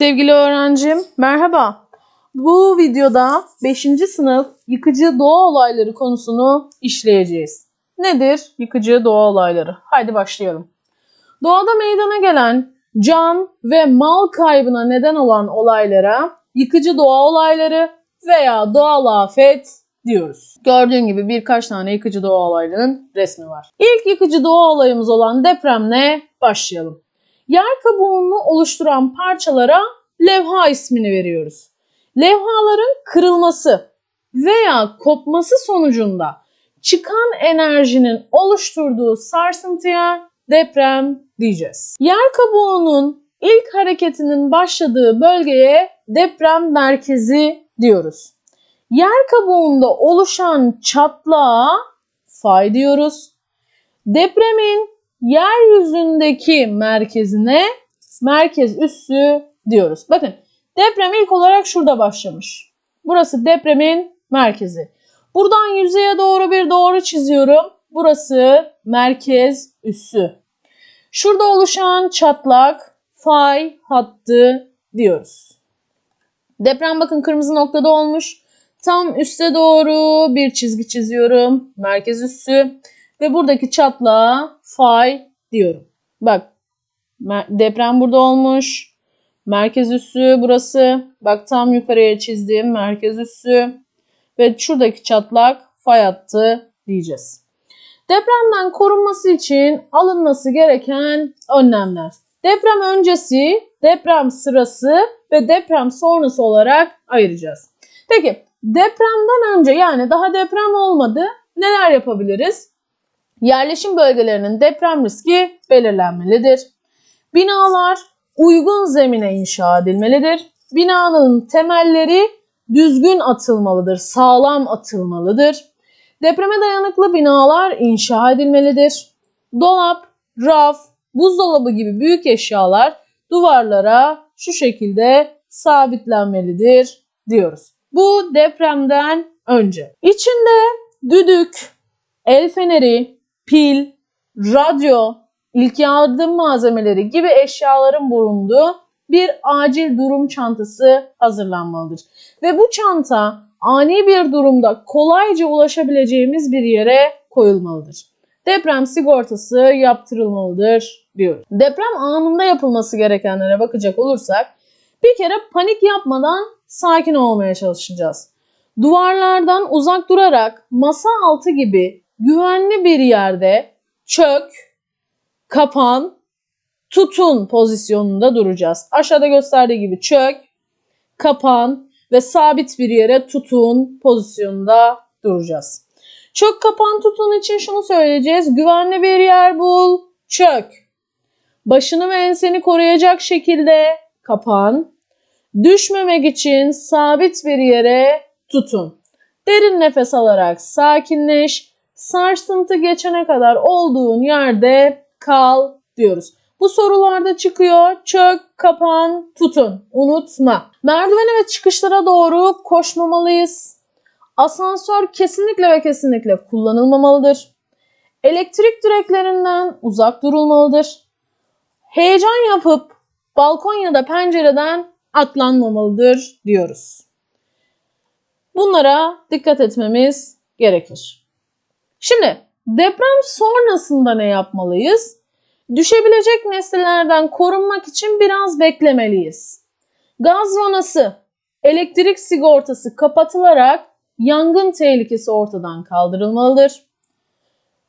Sevgili öğrencim, merhaba. Bu videoda 5. sınıf yıkıcı doğa olayları konusunu işleyeceğiz. Nedir yıkıcı doğa olayları? Haydi başlayalım. Doğada meydana gelen can ve mal kaybına neden olan olaylara yıkıcı doğa olayları veya doğal afet diyoruz. Gördüğün gibi birkaç tane yıkıcı doğa olaylarının resmi var. İlk yıkıcı doğa olayımız olan depremle başlayalım. Yer kabuğunu oluşturan parçalara levha ismini veriyoruz. Levhaların kırılması veya kopması sonucunda çıkan enerjinin oluşturduğu sarsıntıya deprem diyeceğiz. Yer kabuğunun ilk hareketinin başladığı bölgeye deprem merkezi diyoruz. Yer kabuğunda oluşan çatlağa fay diyoruz. Depremin yeryüzündeki merkezine merkez üssü diyoruz. Bakın deprem ilk olarak şurada başlamış. Burası depremin merkezi. Buradan yüzeye doğru bir doğru çiziyorum. Burası merkez üssü. Şurada oluşan çatlak fay hattı diyoruz. Deprem bakın kırmızı noktada olmuş. Tam üste doğru bir çizgi çiziyorum. Merkez üssü. Ve buradaki çatlağa fay diyorum. Bak deprem burada olmuş. Merkez üssü burası. Bak tam yukarıya çizdiğim merkez üssü. Ve şuradaki çatlak fay hattı diyeceğiz. Depremden korunması için alınması gereken önlemler. Deprem öncesi, deprem sırası ve deprem sonrası olarak ayıracağız. Peki depremden önce yani daha deprem olmadı neler yapabiliriz? Yerleşim bölgelerinin deprem riski belirlenmelidir. Binalar uygun zemine inşa edilmelidir. Binanın temelleri düzgün atılmalıdır, sağlam atılmalıdır. Depreme dayanıklı binalar inşa edilmelidir. Dolap, raf, buzdolabı gibi büyük eşyalar duvarlara şu şekilde sabitlenmelidir diyoruz. Bu depremden önce. İçinde düdük, el feneri, pil, radyo, ilk yardım malzemeleri gibi eşyaların bulunduğu bir acil durum çantası hazırlanmalıdır. Ve bu çanta ani bir durumda kolayca ulaşabileceğimiz bir yere koyulmalıdır. Deprem sigortası yaptırılmalıdır diyor. Deprem anında yapılması gerekenlere bakacak olursak bir kere panik yapmadan sakin olmaya çalışacağız. Duvarlardan uzak durarak masa altı gibi güvenli bir yerde çök, kapan, tutun pozisyonunda duracağız. Aşağıda gösterdiği gibi çök, kapan ve sabit bir yere tutun pozisyonunda duracağız. Çök, kapan, tutun için şunu söyleyeceğiz. Güvenli bir yer bul, çök. Başını ve enseni koruyacak şekilde kapan. Düşmemek için sabit bir yere tutun. Derin nefes alarak sakinleş. Sarsıntı geçene kadar olduğun yerde kal diyoruz. Bu sorularda çıkıyor. Çök, kapan, tutun. Unutma. Merdivene ve çıkışlara doğru koşmamalıyız. Asansör kesinlikle ve kesinlikle kullanılmamalıdır. Elektrik direklerinden uzak durulmalıdır. Heyecan yapıp balkon ya da pencereden atlanmamalıdır diyoruz. Bunlara dikkat etmemiz gerekir. Şimdi deprem sonrasında ne yapmalıyız? Düşebilecek nesnelerden korunmak için biraz beklemeliyiz. Gaz vanası, elektrik sigortası kapatılarak yangın tehlikesi ortadan kaldırılmalıdır.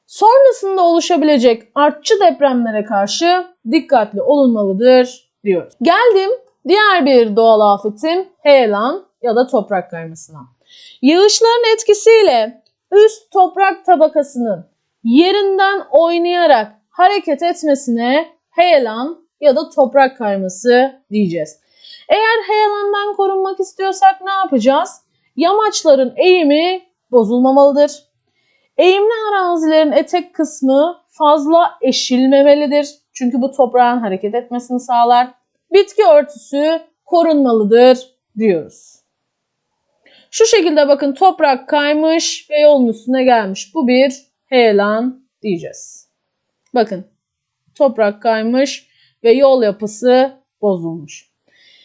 Sonrasında oluşabilecek artçı depremlere karşı dikkatli olunmalıdır diyor. Geldim diğer bir doğal afetin heyelan ya da toprak kaymasına. Yağışların etkisiyle üst toprak tabakasının yerinden oynayarak hareket etmesine heyelan ya da toprak kayması diyeceğiz. Eğer heyelandan korunmak istiyorsak ne yapacağız? Yamaçların eğimi bozulmamalıdır. Eğimli arazilerin etek kısmı fazla eşilmemelidir. Çünkü bu toprağın hareket etmesini sağlar. Bitki örtüsü korunmalıdır diyoruz. Şu şekilde bakın toprak kaymış ve yolun üstüne gelmiş. Bu bir heyelan diyeceğiz. Bakın toprak kaymış ve yol yapısı bozulmuş.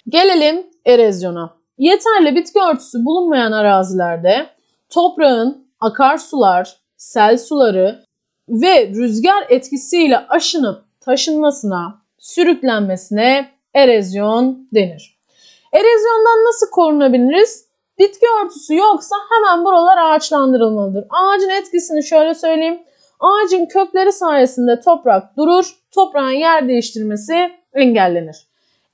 Gelelim erozyona. Yeterli bitki örtüsü bulunmayan arazilerde toprağın akarsular, sel suları ve rüzgar etkisiyle aşınıp taşınmasına, sürüklenmesine erozyon denir. Erozyondan nasıl korunabiliriz? Bitki örtüsü yoksa hemen buralar ağaçlandırılmalıdır. Ağacın etkisini şöyle söyleyeyim. Ağacın kökleri sayesinde toprak durur, toprağın yer değiştirmesi engellenir.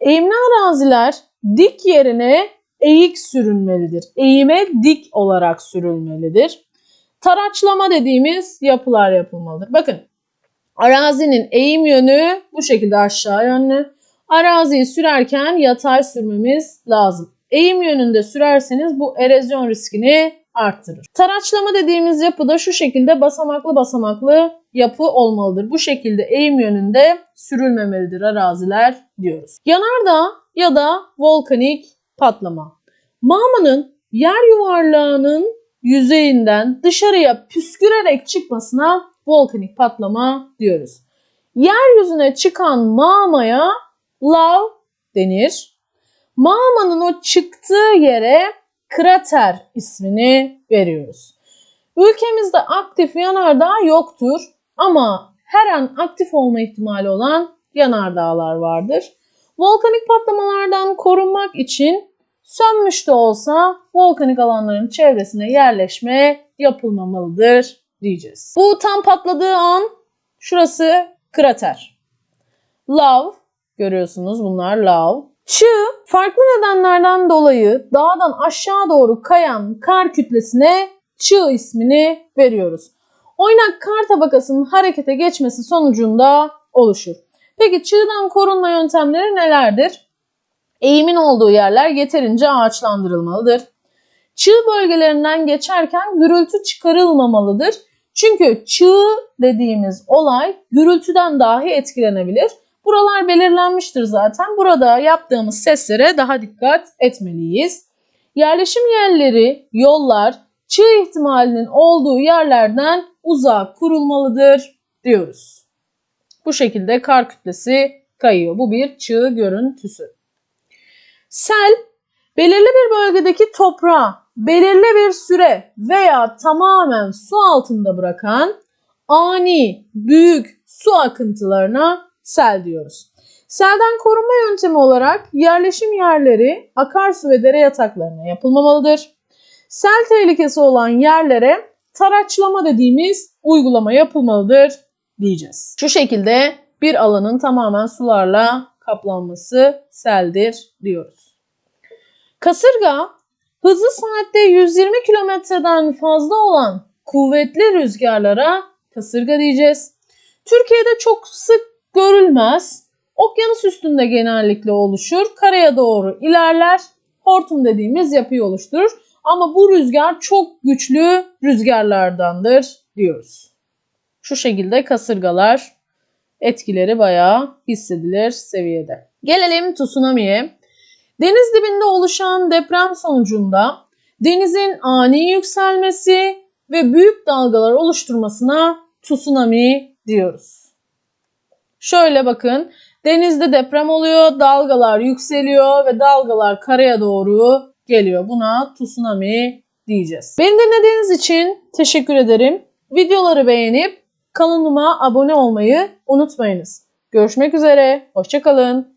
Eğimli araziler dik yerine eğik sürülmelidir. Eğime dik olarak sürülmelidir. Taraçlama dediğimiz yapılar yapılmalıdır. Bakın arazinin eğim yönü bu şekilde aşağı yönlü. Araziyi sürerken yatay sürmemiz lazım. Eğim yönünde sürerseniz bu erozyon riskini arttırır. Taraçlama dediğimiz yapı da şu şekilde basamaklı basamaklı yapı olmalıdır. Bu şekilde eğim yönünde sürülmemelidir araziler diyoruz. Yanardağ ya da volkanik patlama. Mağmanın yer yuvarlağının yüzeyinden dışarıya püskürerek çıkmasına volkanik patlama diyoruz. Yeryüzüne çıkan mağmaya lav denir. Mağmanın o çıktığı yere krater ismini veriyoruz. Ülkemizde aktif yanardağ yoktur ama her an aktif olma ihtimali olan yanardağlar vardır. Volkanik patlamalardan korunmak için sönmüş de olsa volkanik alanların çevresine yerleşme yapılmamalıdır diyeceğiz. Bu tam patladığı an şurası krater. Lav görüyorsunuz bunlar lav. Çığ farklı nedenlerden dolayı dağdan aşağı doğru kayan kar kütlesine çığ ismini veriyoruz. Oynak kar tabakasının harekete geçmesi sonucunda oluşur. Peki çığdan korunma yöntemleri nelerdir? Eğimin olduğu yerler yeterince ağaçlandırılmalıdır. Çığ bölgelerinden geçerken gürültü çıkarılmamalıdır. Çünkü çığ dediğimiz olay gürültüden dahi etkilenebilir. Buralar belirlenmiştir zaten. Burada yaptığımız seslere daha dikkat etmeliyiz. Yerleşim yerleri, yollar, çığ ihtimalinin olduğu yerlerden uzak kurulmalıdır diyoruz. Bu şekilde kar kütlesi kayıyor. Bu bir çığ görüntüsü. Sel, belirli bir bölgedeki toprağı belirli bir süre veya tamamen su altında bırakan ani, büyük su akıntılarına sel diyoruz. Selden korunma yöntemi olarak yerleşim yerleri akarsu ve dere yataklarına yapılmamalıdır. Sel tehlikesi olan yerlere taraçlama dediğimiz uygulama yapılmalıdır diyeceğiz. Şu şekilde bir alanın tamamen sularla kaplanması seldir diyoruz. Kasırga hızı saatte 120 kilometreden fazla olan kuvvetli rüzgarlara kasırga diyeceğiz. Türkiye'de çok sık görülmez. Okyanus üstünde genellikle oluşur. Karaya doğru ilerler. Hortum dediğimiz yapıyı oluşturur. Ama bu rüzgar çok güçlü rüzgarlardandır diyoruz. Şu şekilde kasırgalar etkileri bayağı hissedilir seviyede. Gelelim tsunami'ye. Deniz dibinde oluşan deprem sonucunda denizin ani yükselmesi ve büyük dalgalar oluşturmasına tsunami diyoruz. Şöyle bakın denizde deprem oluyor, dalgalar yükseliyor ve dalgalar karaya doğru geliyor. Buna tsunami diyeceğiz. Beni dinlediğiniz için teşekkür ederim. Videoları beğenip kanalıma abone olmayı unutmayınız. Görüşmek üzere, hoşçakalın.